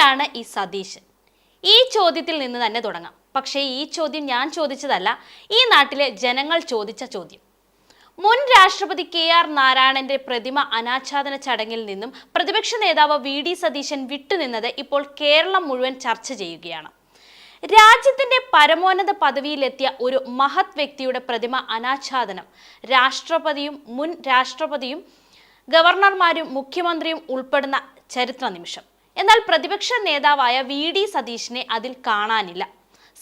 ആരാണ് ഈ സതീശൻ? ഈ ചോദ്യത്തിൽ നിന്ന് തന്നെ തുടങ്ങാം. പക്ഷേ ഈ ചോദ്യം ഞാൻ ചോദിച്ചതല്ല ഈ നാട്ടിലെ ജനങ്ങൾ ചോദിച്ച ചോദ്യം. മുൻ രാഷ്ട്രപതി കെ ആർ നാരായണന്റെ പ്രതിമ അനാച്ഛാദന ചടങ്ങിൽ നിന്നും പ്രതിപക്ഷ നേതാവ് വി ഡി സതീശൻ വിട്ടുനിന്നത് ഇപ്പോൾ കേരളം മുഴുവൻ ചർച്ച ചെയ്യുകയാണ്. രാജ്യത്തിന്റെ പരമോന്നത പദവിയിലെത്തിയ ഒരു മഹത് വ്യക്തിയുടെ പ്രതിമ അനാച്ഛാദനം രാഷ്ട്രപതിയും മുൻ രാഷ്ട്രപതിയും ഗവർണർമാരും മുഖ്യമന്ത്രിയും ഉൾപ്പെടുന്ന ചരിത്ര നിമിഷം. എന്നാൽ പ്രതിപക്ഷ നേതാവായ വി ഡി സതീഷിനെ അതിൽ കാണാനില്ല.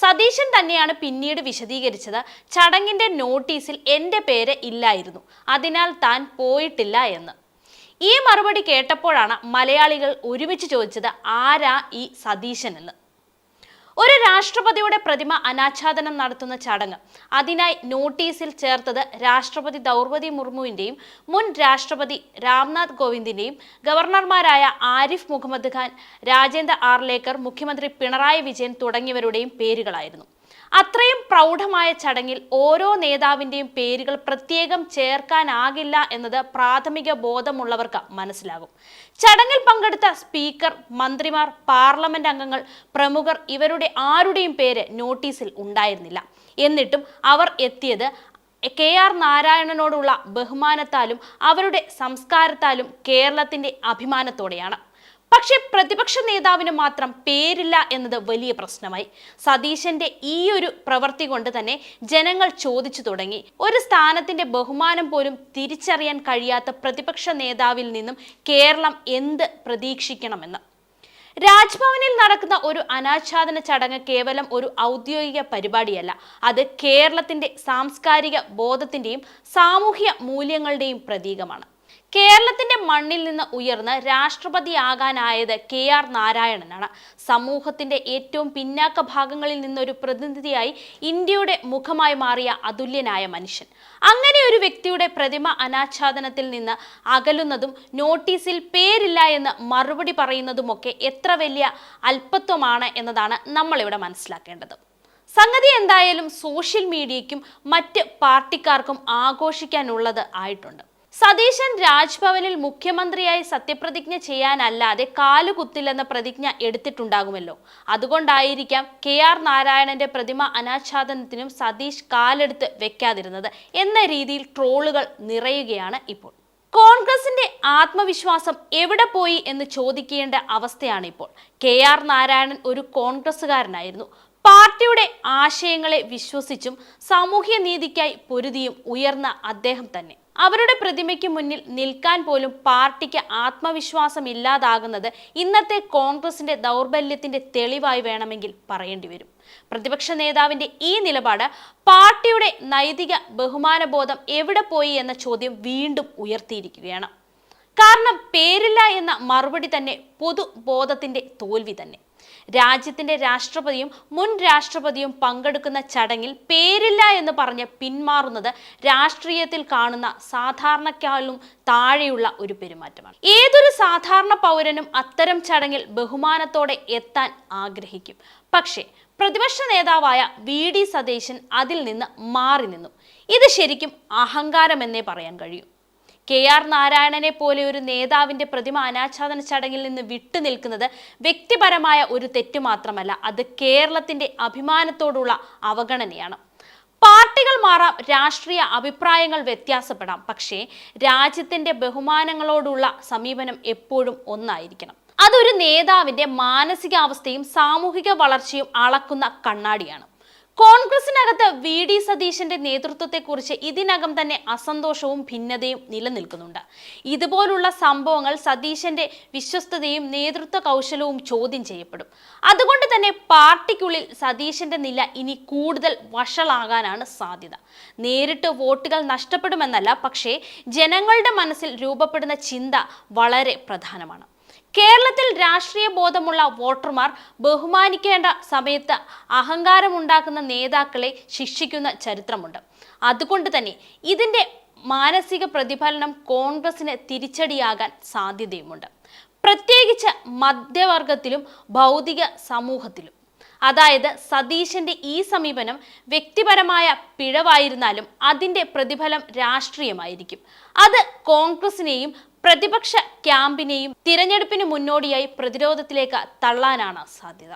സതീശൻ തന്നെയാണ് പിന്നീട് വിശദീകരിച്ചത് ചടങ്ങിന്റെ നോട്ടീസിൽ എന്റെ പേര് ഇല്ലായിരുന്നു. അതിനാൽ താൻ പോയിട്ടില്ല എന്ന്. ഈ മറുപടി കേട്ടപ്പോഴാണ് മലയാളികൾ ഒരുമിച്ച് ചോദിച്ചത് ആരാ ഈ സതീശൻ എന്ന്. ഒരു രാഷ്ട്രപതിയുടെ പ്രതിമ അനാച്ഛാദനം നടത്തുന്ന ചടങ്ങ്. അതിനായി നോട്ടീസിൽ ചേർത്തത് രാഷ്ട്രപതി ദ്രൗപതി മുർമുവിന്റെയും മുൻ രാഷ്ട്രപതി രാംനാഥ് കോവിന്ദിന്റെയും ഗവർണർമാരായ ആരിഫ് മുഹമ്മദ് ഖാൻ രാജേന്ദ്ര ആർലേക്കർ മുഖ്യമന്ത്രി പിണറായി വിജയൻ തുടങ്ങിയവരുടെയും പേരുകളായിരുന്നു. അത്രയും പ്രൗഢമായ ചടങ്ങിൽ ഓരോ നേതാവിന്റെയും പേരുകൾ പ്രത്യേകം ചേർക്കാനാകില്ല എന്നത് പ്രാഥമിക ബോധമുള്ളവർക്ക് മനസ്സിലാകും. ചടങ്ങിൽ പങ്കെടുത്ത സ്പീക്കർ മന്ത്രിമാർ പാർലമെന്റ് അംഗങ്ങൾ പ്രമുഖർ ഇവരുടെ ആരുടെയും പേര് നോട്ടീസിൽ ഉണ്ടായിരുന്നില്ല. എന്നിട്ടും അവർ എത്തിയത് കെ ആർ നാരായണനോടുള്ള ബഹുമാനത്താലും അവരുടെ സംസ്കാരത്താലും കേരളത്തിന്റെ അഭിമാനത്തോടെയാണ്. പക്ഷെ പ്രതിപക്ഷ നേതാവിന് മാത്രം പേരില്ല എന്നത് വലിയ പ്രശ്നമായി. സതീശന്റെ ഈ ഒരു പ്രവൃത്തി കൊണ്ട് തന്നെ ജനങ്ങൾ ചോദിച്ചു തുടങ്ങി. ഒരു സ്ഥാനത്തിന്റെ ബഹുമാനം പോലും തിരിച്ചറിയാൻ കഴിയാത്ത പ്രതിപക്ഷ നേതാവിൽ നിന്നും കേരളം എന്ത് പ്രതീക്ഷിക്കണമെന്ന്. രാജ്ഭവനിൽ നടക്കുന്ന ഒരു അനാച്ഛാദന ചടങ്ങ് കേവലം ഒരു ഔദ്യോഗിക പരിപാടിയല്ല. അത് കേരളത്തിന്റെ സാംസ്കാരിക ബോധത്തിന്റെയും സാമൂഹ്യ മൂല്യങ്ങളുടെയും പ്രതീകമാണ്. കേരളത്തിന്റെ മണ്ണിൽ നിന്ന് ഉയർന്ന് രാഷ്ട്രപതിയാകാനായത് കെ ആർ നാരായണനാണ്. സമൂഹത്തിന്റെ ഏറ്റവും പിന്നാക്ക ഭാഗങ്ങളിൽ നിന്നൊരു പ്രതിനിധിയായി ഇന്ത്യയുടെ മുഖമായി മാറിയ അതുല്യനായ മനുഷ്യൻ. അങ്ങനെ ഒരു വ്യക്തിയുടെ പ്രതിമ അനാച്ഛാദനത്തിൽ നിന്ന് അകലുന്നതും നോട്ടീസിൽ പേരില്ല എന്ന് മറുപടി പറയുന്നതുമൊക്കെ എത്ര വലിയ അല്പത്വമാണ് എന്നതാണ് നമ്മളിവിടെ മനസ്സിലാക്കേണ്ടത്. സംഗതി എന്തായാലും സോഷ്യൽ മീഡിയയ്ക്കും മറ്റ് പാർട്ടിക്കാർക്കും ആഘോഷിക്കാനുള്ളത് ആയിട്ടുണ്ട്. സതീശൻ രാജ്ഭവനിൽ മുഖ്യമന്ത്രിയായി സത്യപ്രതിജ്ഞ ചെയ്യാനല്ലാതെ കാലുകുത്തില്ലെന്ന പ്രതിജ്ഞ എടുത്തിട്ടുണ്ടാകുമല്ലോ. അതുകൊണ്ടായിരിക്കാം കെ ആർ നാരായണന്റെ പ്രതിമ അനാച്ഛാദനത്തിനും സതീഷ് കാലെടുത്ത് വെക്കാതിരുന്നത് എന്ന രീതിയിൽ ട്രോളുകൾ നിറയുകയാണ് ഇപ്പോൾ. കോൺഗ്രസിന്റെ ആത്മവിശ്വാസം എവിടെ പോയി എന്ന് ചോദിക്കേണ്ട അവസ്ഥയാണ് ഇപ്പോൾ കെ ആർ നാരായണൻ ഒരു കോൺഗ്രസ്സുകാരനായിരുന്നു. പാർട്ടിയുടെ ആശയങ്ങളെ വിശ്വസിച്ചും സാമൂഹ്യ നീതിക്കായി പൊരുതിയും ഉയർന്ന അദ്ദേഹം തന്നെ. അവരുടെ പ്രതിമയ്ക്ക് മുന്നിൽ നിൽക്കാൻ പോലും പാർട്ടിക്ക് ആത്മവിശ്വാസം ഇല്ലാതാകുന്നത് ഇന്നത്തെ കോൺഗ്രസിന്റെ ദൗർബല്യത്തിന്റെ തെളിവായി വേണമെങ്കിൽ പറയേണ്ടി വരും. പ്രതിപക്ഷ നേതാവിന്റെ ഈ നിലപാട് പാർട്ടിയുടെ നൈതിക ബഹുമാനബോധം എവിടെ പോയി എന്ന ചോദ്യം വീണ്ടും ഉയർത്തിയിരിക്കുകയാണ്. കാരണം പേരില്ല എന്ന മറുപടി തന്നെ പൊതുബോധത്തിന്റെ തോൽവി തന്നെ. രാജ്യത്തിന്റെ രാഷ്ട്രപതിയും മുൻ രാഷ്ട്രപതിയും പങ്കെടുക്കുന്ന ചടങ്ങിൽ പേരില്ല എന്ന് പറഞ്ഞ് പിന്മാറുന്നത് രാഷ്ട്രീയത്തിൽ കാണുന്ന സാധാരണക്കാളും താഴെയുള്ള ഒരു പെരുമാറ്റമാണ്. ഏതൊരു സാധാരണ പൗരനും അത്തരം ചടങ്ങിൽ ബഹുമാനത്തോടെ എത്താൻ ആഗ്രഹിക്കും. പക്ഷേ പ്രതിപക്ഷ നേതാവായ വി ഡി സതീശൻ അതിൽ നിന്ന് മാറി നിന്നു. ഇത് ശരിക്കും അഹങ്കാരമെന്നേ പറയാൻ കഴിയൂ. കെ ആർ നാരായണനെ പോലെ ഒരു നേതാവിന്റെ പ്രതിമ അനാച്ഛാദന ചടങ്ങിൽ നിന്ന് വിട്ടുനിൽക്കുന്നത് വ്യക്തിപരമായ ഒരു തെറ്റ് മാത്രമല്ല അത് കേരളത്തിന്റെ അഭിമാനത്തോടുള്ള അവഗണനയാണ്. പാർട്ടികൾ മാറാം രാഷ്ട്രീയ അഭിപ്രായങ്ങൾ വ്യത്യാസപ്പെടാം പക്ഷേ രാജ്യത്തിന്റെ ബഹുമാനങ്ങളോടുള്ള സമീപനം എപ്പോഴും ഒന്നായിരിക്കണം. അതൊരു നേതാവിന്റെ മാനസികാവസ്ഥയും സാമൂഹിക വളർച്ചയും അളക്കുന്ന കണ്ണാടിയാണ്. കോൺഗ്രസിനകത്ത് വി ഡി സതീശന്റെ നേതൃത്വത്തെക്കുറിച്ച് ഇതിനകം തന്നെ അസന്തോഷവും ഭിന്നതയും നിലനിൽക്കുന്നുണ്ട്. ഇതുപോലുള്ള സംഭവങ്ങൾ സതീശന്റെ വിശ്വസ്തതയും നേതൃത്വ കൗശലവും ചോദ്യം ചെയ്യപ്പെടും. അതുകൊണ്ട് തന്നെ പാർട്ടിക്കുള്ളിൽ സതീശന്റെ നില ഇനി കൂടുതൽ വഷളാകാനാണ് സാധ്യത. നേരിട്ട് വോട്ടുകൾ നഷ്ടപ്പെടുമെന്നല്ല പക്ഷേ ജനങ്ങളുടെ മനസ്സിൽ രൂപപ്പെടുന്ന ചിന്ത വളരെ പ്രധാനമാണ്. കേരളത്തിൽ രാഷ്ട്രീയ ബോധമുള്ള വോട്ടർമാർ ബഹുമാനിക്കേണ്ട സമയത്ത് അഹങ്കാരമുണ്ടാക്കുന്ന നേതാക്കളെ ശിക്ഷിക്കുന്ന ചരിത്രമുണ്ട്. അതുകൊണ്ട് തന്നെ ഇതിന്റെ മാനസിക പ്രതിഫലനം കോൺഗ്രസിന് തിരിച്ചടിയാകാൻ സാധ്യതയുമുണ്ട്. പ്രത്യേകിച്ച് മധ്യവർഗത്തിലും ഭൗതിക സമൂഹത്തിലും. അതായത് സതീശന്റെ ഈ സമീപനം വ്യക്തിപരമായ പിഴവായിരുന്നാലും അതിന്റെ പ്രതിഫലം രാഷ്ട്രീയമായിരിക്കും. അത് കോൺഗ്രസിനെയും പ്രതിപക്ഷ ക്യാമ്പിനെയും തിരഞ്ഞെടുപ്പിന് മുന്നോടിയായി പ്രതിരോധത്തിലേക്ക് തള്ളാനാണ് സാധ്യത.